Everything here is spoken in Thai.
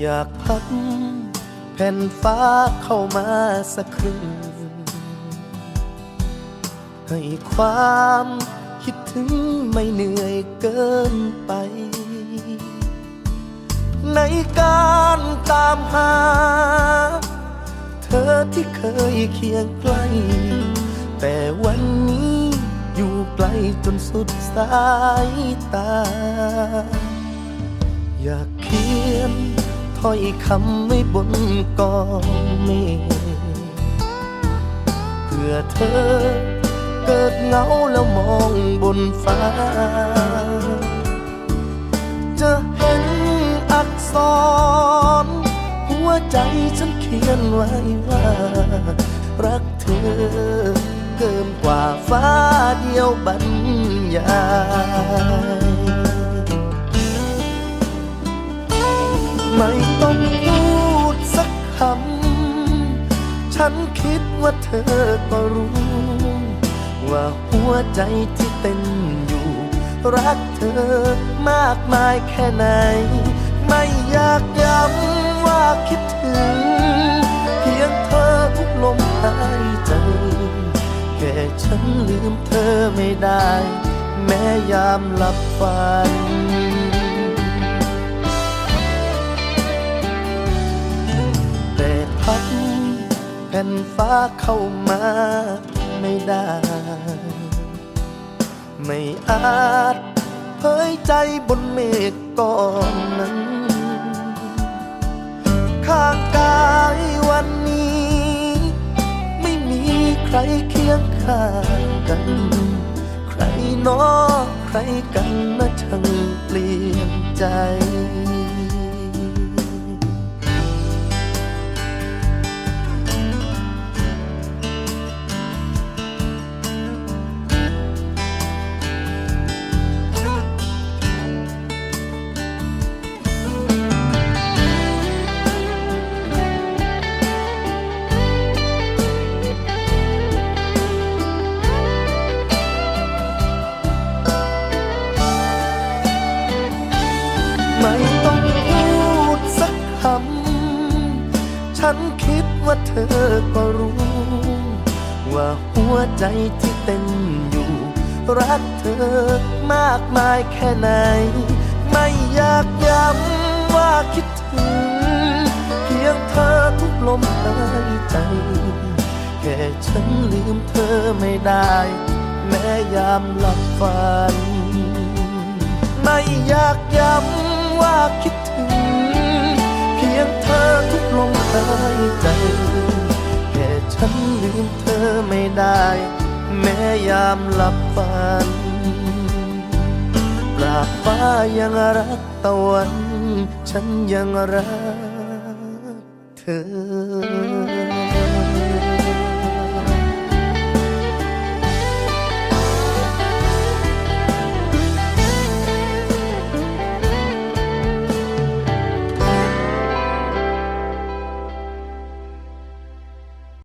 อยากพัดแผ่นฟ้าเข้ามาสักครึ่ง ให้ความคิดถึงไม่เหนื่อยเกินไป ในการตามหา เธอที่เคยเคียงใกล้ แต่วันนี้อยู่ไกลจนสุดสายตา อยากเขียน ถ้อยคำไว้บนกองเมฆเพื่อเธอเกิดเงาแล้วมองบนฟ้า จะเห็นอักษร หัวใจฉันเขียนไว้ว่า รักเธอเกินกว่าฟ้าเดียวบรรยาย ไม่ต้องพูดสักคำ ฉันคิดว่าเธอก็รู้ ว่าหัวใจที่เต้นอยู่ รักเธอมากมายแค่ไหน ไม่อยากย้ำว่าคิดถึง เพียงเธอทุกลมหายใจ แค่ฉันลืมเธอไม่ได้ แม้ยามหลับฝัน ผ่นฟ้าเข้ามาไม่ได้ ไม่อาจเผยใจบนเมฆก้อนนั้น ข้างกายวันนี้ ไม่มีใครเคียงข้างกัน ใครนอใครกันนะช่างเปลี่ยนใจ ไม่ต้องพูดสักคำ ฉันคิดว่าเธอก็รู้ ว่าหัวใจที่เต้นอยู่ รักเธอมากมายแค่ไหน ไม่อยากย้ำว่าคิดถึง เพียงเธอทุกลมหายใจแค่ฉันลืมเธอไม่ได้ แม้ยามหลับฝัน ไม่อยากย้ำากคิดถึง เพียงเธอทุกลมหายใจแค่ฉันลืมเธอไม่ได้ แม้ยามหลับฝันปราบฟ้ายังรักตะวัน ฉันยังรักเธอ